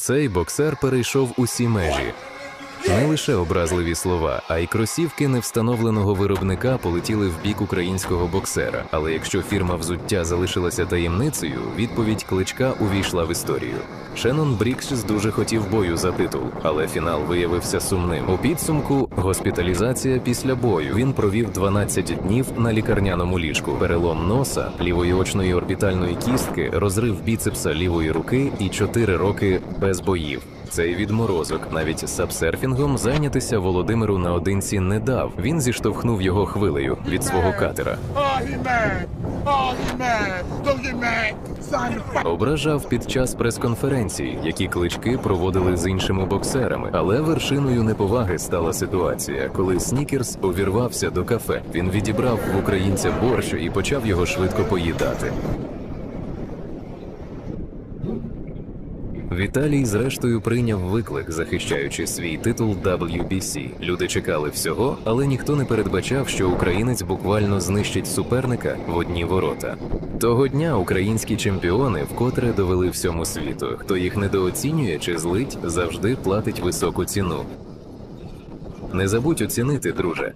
Цей боксер перейшов усі межі. Не лише образливі слова, а й кросівки невстановленого виробника полетіли в бік українського боксера. Але якщо фірма взуття залишилася таємницею, відповідь кличка увійшла в історію. Шеннон Брікс дуже хотів бою за титул, але фінал виявився сумним. У підсумку госпіталізація після бою. Він провів 12 днів на лікарняному ліжку. Перелом носа, лівої очної орбітальної кістки, розрив біцепса лівої руки і 4 роки без боїв. Цей відморозок навіть сапсерфінгом зайнятися Володимиру наодинці не дав. Він зіштовхнув його хвилею від свого катера. Ображав під час прес-конференцій, які клички проводили з іншими боксерами. Але вершиною неповаги стала ситуація, коли Снікерс увірвався до кафе. Він відібрав в українця борщ і почав його швидко поїдати. Віталій зрештою прийняв виклик, захищаючи свій титул WBC. Люди чекали всього, але ніхто не передбачав, що українець буквально знищить суперника в одні ворота. Того дня українські чемпіони вкотре довели всьому світу. Хто їх недооцінює чи злить, завжди платить високу ціну. Не забудь оцінити, друже.